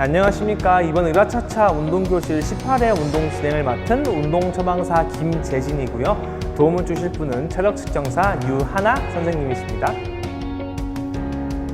안녕하십니까. 이번 의라차차 운동교실 18회 운동 진행을 맡은 운동 처방사 김재진이고요. 도움을 주실 분은 체력 측정사 유하나 선생님이십니다.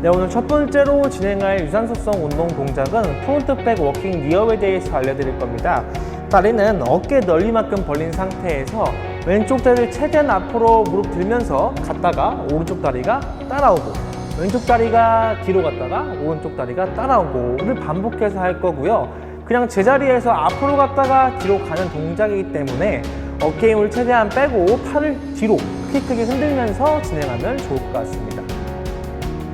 네, 오늘 첫 번째로 진행할 유산소성 운동 동작은 프론트백 워킹 니어에 대해서 알려드릴 겁니다. 다리는 어깨 넓이만큼 벌린 상태에서 왼쪽 다리를 최대한 앞으로 무릎 들면서 갔다가 오른쪽 다리가 따라오고 왼쪽 다리가 뒤로 갔다가 오른쪽 다리가 따라오고를 반복해서 할 거고요. 그냥 제자리에서 앞으로 갔다가 뒤로 가는 동작이기 때문에 어깨 힘을 최대한 빼고 팔을 뒤로 크게 크게 흔들면서 진행하면 좋을 것 같습니다.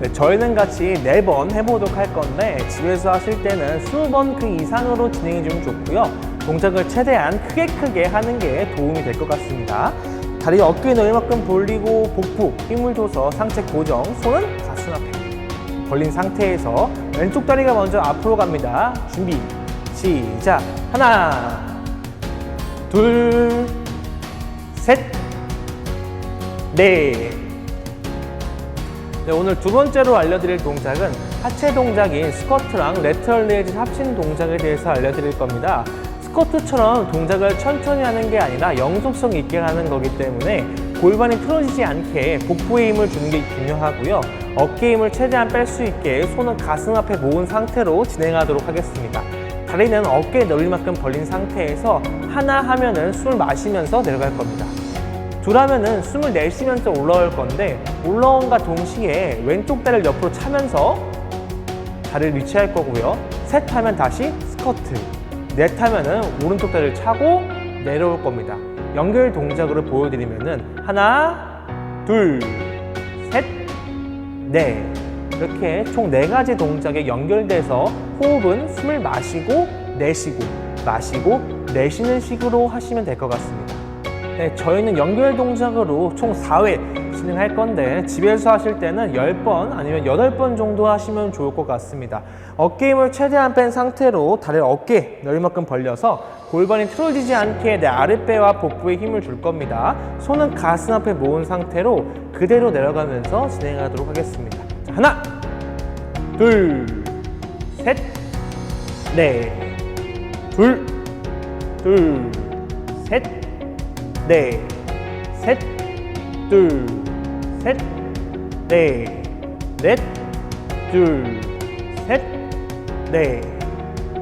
네, 저희는 같이 네번 해보도록 할 건데 집에서 하실 때는 20번 그 이상으로 진행해 주면 좋고요. 동작을 최대한 크게 크게 하는 게 도움이 될 것 같습니다. 다리 어깨 넓이만큼 벌리고 복부 힘을 줘서 상체 고정, 손은 앞에 벌린 상태에서 왼쪽 다리가 먼저 앞으로 갑니다. 준비, 시작. 하나, 둘, 셋, 넷. 네, 오늘 두 번째로 알려드릴 동작은 하체 동작인 스쿼트랑 레터럴 레이즈 합친 동작에 대해서 알려드릴 겁니다. 스쿼트처럼 동작을 천천히 하는 게 아니라 영속성 있게 하는 거기 때문에 골반이 틀어지지 않게 복부에 힘을 주는 게 중요하고요. 어깨 힘을 최대한 뺄 수 있게 손은 가슴 앞에 모은 상태로 진행하도록 하겠습니다. 다리는 어깨 넓이만큼 벌린 상태에서 하나 하면은 숨을 마시면서 내려갈 겁니다. 둘 하면은 숨을 내쉬면서 올라올 건데 올라온과 동시에 왼쪽 다리를 옆으로 차면서 다리를 위치할 거고요. 셋 하면 다시 스쿼트. 넷 하면은 오른쪽 다리를 차고 내려올 겁니다. 연결 동작으로 보여드리면은 하나, 둘, 셋, 넷. 이렇게 총 네 가지 동작에 연결돼서 호흡은 숨을 마시고 내쉬고 마시고 내쉬는 식으로 하시면 될 것 같습니다. 네, 저희는 연결 동작으로 총 4회 진행할 건데 집에서 하실 때는 10번 아니면 8번 정도 하시면 좋을 것 같습니다. 어깨 힘을 최대한 뺀 상태로 다리를 어깨 넓이만큼 벌려서 골반이 틀어지지 않게 내 아랫배와 복부에 힘을 줄 겁니다. 손은 가슴 앞에 모은 상태로 그대로 내려가면서 진행하도록 하겠습니다. 자, 하나, 둘, 셋, 넷, 둘, 둘, 셋, 넷, 셋, 둘, 셋, 넷, 넷, 둘, 셋, 넷.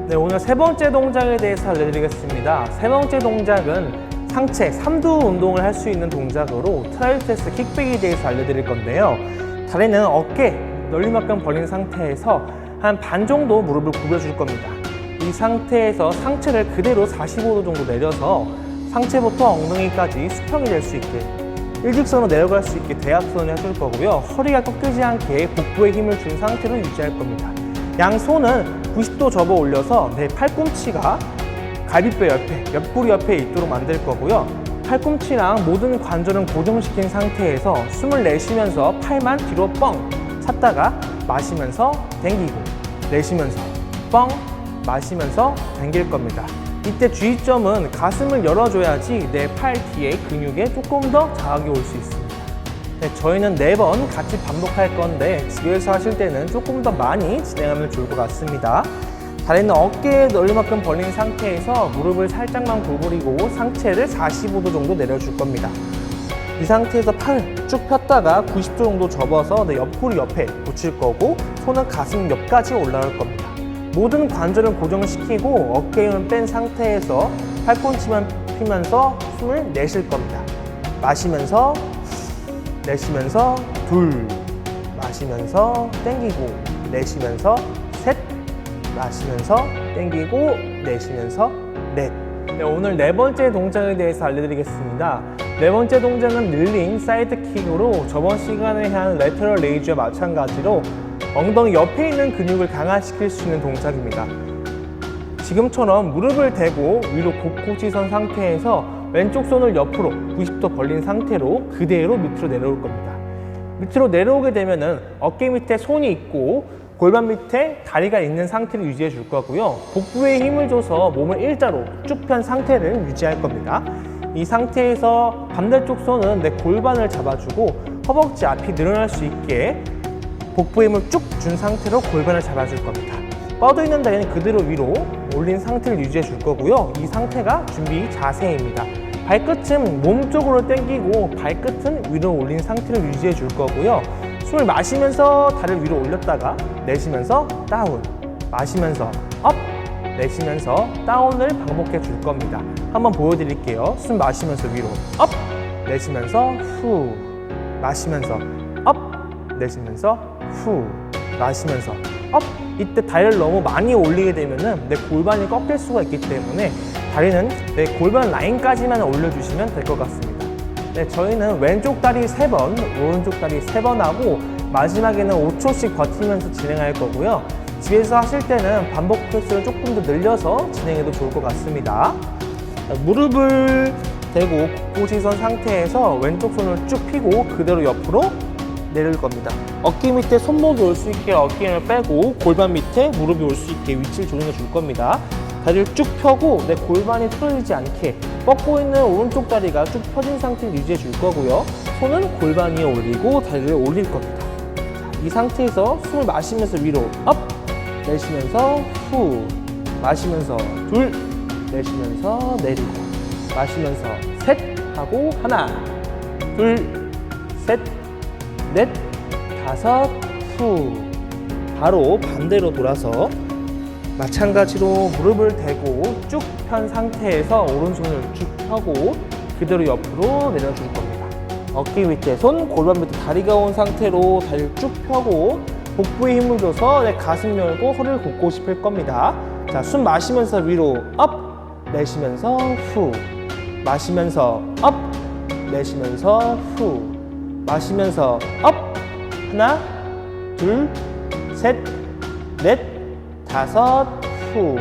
네, 오늘 세 번째 동작에 대해서 알려드리겠습니다. 세 번째 동작은 상체 삼두 운동을 할 수 있는 동작으로 트라이세스 킥백에 대해서 알려드릴 건데요. 다리는 어깨 넓이만큼 벌린 상태에서 한 반 정도 무릎을 굽여줄 겁니다. 이 상태에서 상체를 그대로 45도 정도 내려서 상체부터 엉덩이까지 수평이 될 수 있게 일직선으로 내려갈 수 있게 대각선을 해줄 거고요. 허리가 꺾이지 않게 복부에 힘을 준 상태로 유지할 겁니다. 양손은 90도 접어 올려서 내 팔꿈치가 갈비뼈 옆에, 옆구리 옆에 있도록 만들 거고요. 팔꿈치랑 모든 관절은 고정시킨 상태에서 숨을 내쉬면서 팔만 뒤로 뻥 찼다가 마시면서 당기고 내쉬면서 뻥 마시면서 당길 겁니다. 이때 주의점은 가슴을 열어줘야지 내 팔 뒤에 근육에 조금 더 자극이 올 수 있습니다. 네, 저희는 네 번 같이 반복할 건데 집에서 하실 때는 조금 더 많이 진행하면 좋을 것 같습니다. 다리는 어깨 넓이만큼 벌린 상태에서 무릎을 살짝만 구부리고 상체를 45도 정도 내려줄 겁니다. 이 상태에서 팔 쭉 폈다가 90도 정도 접어서 내 옆구리 옆에 붙일 거고 손은 가슴 옆까지 올라올 겁니다. 모든 관절은 고정시키고 어깨 힘을 뺀 상태에서 팔꿈치만 피면서 숨을 내쉴 겁니다. 마시면서 내쉬면서 둘 마시면서 땡기고 내쉬면서 셋 마시면서 땡기고 내쉬면서 넷 네, 오늘 네 번째 동작에 대해서 알려드리겠습니다. 네 번째 동작은 릴링 사이드킥으로 저번 시간에 한 레터럴 레이즈와 마찬가지로 엉덩이 옆에 있는 근육을 강화시킬 수 있는 동작입니다. 지금처럼 무릎을 대고 위로 곡곡지 선 상태에서 왼쪽 손을 옆으로 90도 벌린 상태로 그대로 밑으로 내려올 겁니다. 밑으로 내려오게 되면은 어깨 밑에 손이 있고 골반 밑에 다리가 있는 상태를 유지해 줄 거고요. 복부에 힘을 줘서 몸을 일자로 쭉 편 상태를 유지할 겁니다. 이 상태에서 반대쪽 손은 내 골반을 잡아주고 허벅지 앞이 늘어날 수 있게 복부 힘을 쭉 준 상태로 골반을 잡아줄 겁니다. 뻗어 있는 다리는 그대로 위로 올린 상태를 유지해 줄 거고요. 이 상태가 준비 자세입니다. 발끝은 몸 쪽으로 당기고 발끝은 위로 올린 상태를 유지해 줄 거고요. 숨을 마시면서 다리를 위로 올렸다가 내쉬면서 다운, 마시면서 업, 내쉬면서 다운을 반복해 줄 겁니다. 한번 보여드릴게요. 숨 마시면서 위로 업, 내쉬면서 후, 마시면서 업, 내쉬면서 후, 마시면서 업. 이때 다리를 너무 많이 올리게 되면은 내 골반이 꺾일 수가 있기 때문에 다리는 내 골반 라인까지만 올려주시면 될 것 같습니다. 네, 저희는 왼쪽 다리 3번, 오른쪽 다리 3번 하고 마지막에는 5초씩 버티면서 진행할 거고요. 집에서 하실 때는 반복 횟수를 조금 더 늘려서 진행해도 좋을 것 같습니다. 무릎을 대고 곳곳이 선 상태에서 왼쪽 손을 쭉 펴고 그대로 옆으로 내릴 겁니다. 어깨 밑에 손목이 올 수 있게 어깨 힘을 빼고 골반 밑에 무릎이 올 수 있게 위치를 조정해 줄 겁니다. 다리를 쭉 펴고 내 골반이 틀어지지 않게 뻗고 있는 오른쪽 다리가 쭉 펴진 상태를 유지해 줄 거고요. 손은 골반 위에 올리고 다리를 올릴 겁니다. 자, 이 상태에서 숨을 마시면서 위로 업 내쉬면서 후 마시면서 둘 내쉬면서 내리고 마시면서 셋 하고 하나 둘셋 넷, 다섯, 후. 바로 반대로 돌아서 마찬가지로 무릎을 대고 쭉 편 상태에서 오른손을 쭉 펴고 그대로 옆으로 내려줄 겁니다. 어깨 밑에 손, 골반 밑에 다리가 온 상태로 다리를 쭉 펴고 복부에 힘을 줘서 내 가슴 열고 허리를 곧고 펼 겁니다. 자, 숨 마시면서 위로 업, 내쉬면서 후. 마시면서 업, 내쉬면서 후. 마시면서 업! 하나 둘 셋 넷 다섯 후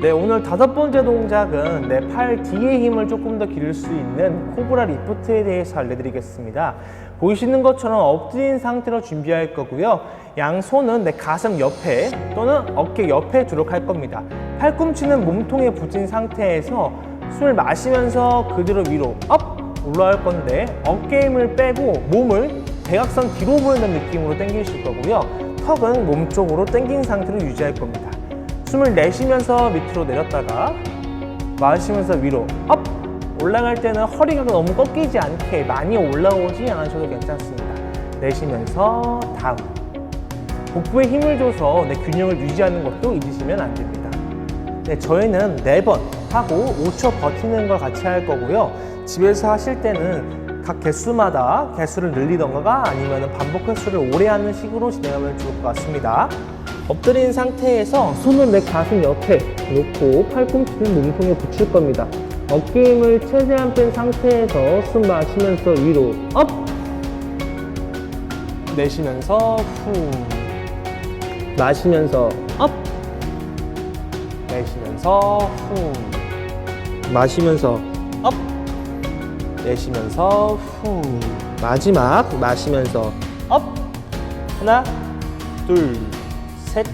네 오늘 다섯 번째 동작은 내 팔 뒤에 힘을 조금 더 기를 수 있는 코브라 리프트에 대해서 알려드리겠습니다. 보이시는 것처럼 엎드린 상태로 준비할 거고요. 양손은 내 가슴 옆에 또는 어깨 옆에 두도록 할 겁니다. 팔꿈치는 몸통에 붙인 상태에서 숨을 마시면서 그대로 위로 업 올라갈 건데 어깨 힘을 빼고 몸을 대각선 뒤로 보이는 느낌으로 당기실 거고요. 턱은 몸 쪽으로 당긴 상태로 유지할 겁니다. 숨을 내쉬면서 밑으로 내렸다가 마시면서 위로 업! 올라갈 때는 허리가 너무 꺾이지 않게 많이 올라오지 않으셔도 괜찮습니다. 내쉬면서 다운. 복부에 힘을 줘서 내 균형을 유지하는 것도 잊으시면 안 됩니다. 네, 저희는 4번 하고 5초 버티는 걸 같이 할 거고요. 집에서 하실 때는 각 개수마다 개수를 늘리던가 아니면 반복 횟수를 오래 하는 식으로 진행하면 좋을 것 같습니다. 엎드린 상태에서 손을 내 가슴 옆에 놓고 팔꿈치는 몸통에 붙일 겁니다. 어깨 힘을 최대한 뺀 상태에서 숨 마시면서 위로 업! 내쉬면서 후 마시면서 업! 내쉬면서 후. 마시면서. 업. 내쉬면서 후. 마지막 마시면서. 업. 하나 둘 셋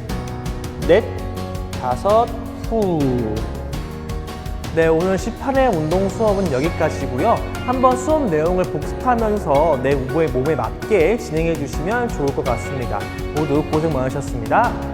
넷 다섯 후. 네, 오늘 18회 운동 수업은 여기까지고요. 한번 수업 내용을 복습하면서 내 몸에, 몸에 맞게 진행해 주시면 좋을 것 같습니다. 모두 고생 많으셨습니다.